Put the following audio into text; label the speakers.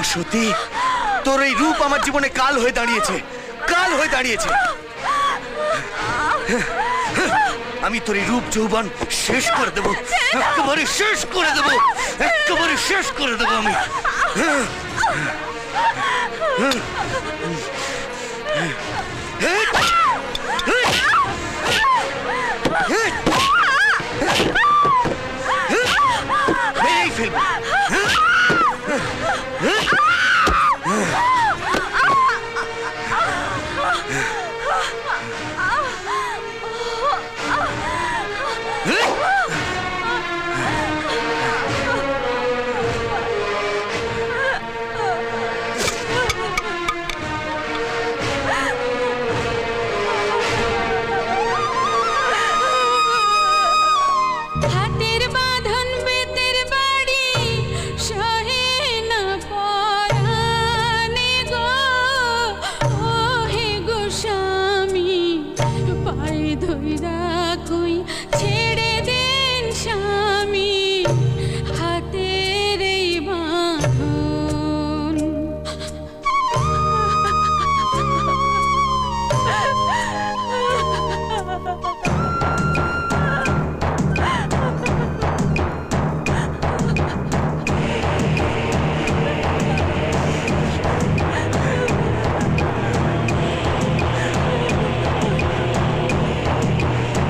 Speaker 1: অসতী তোর এই রূপ আমার জীবনে কাল হয়ে দাঁড়িয়েছে, কাল হয়ে দাঁড়িয়েছে। আমি তোর এই রূপ যৌবন শেষ করে দেবো, একেবারে শেষ করে দেবো, একেবারে শেষ করে দেবো আমি। মেরেই ফেলব। কইরা কই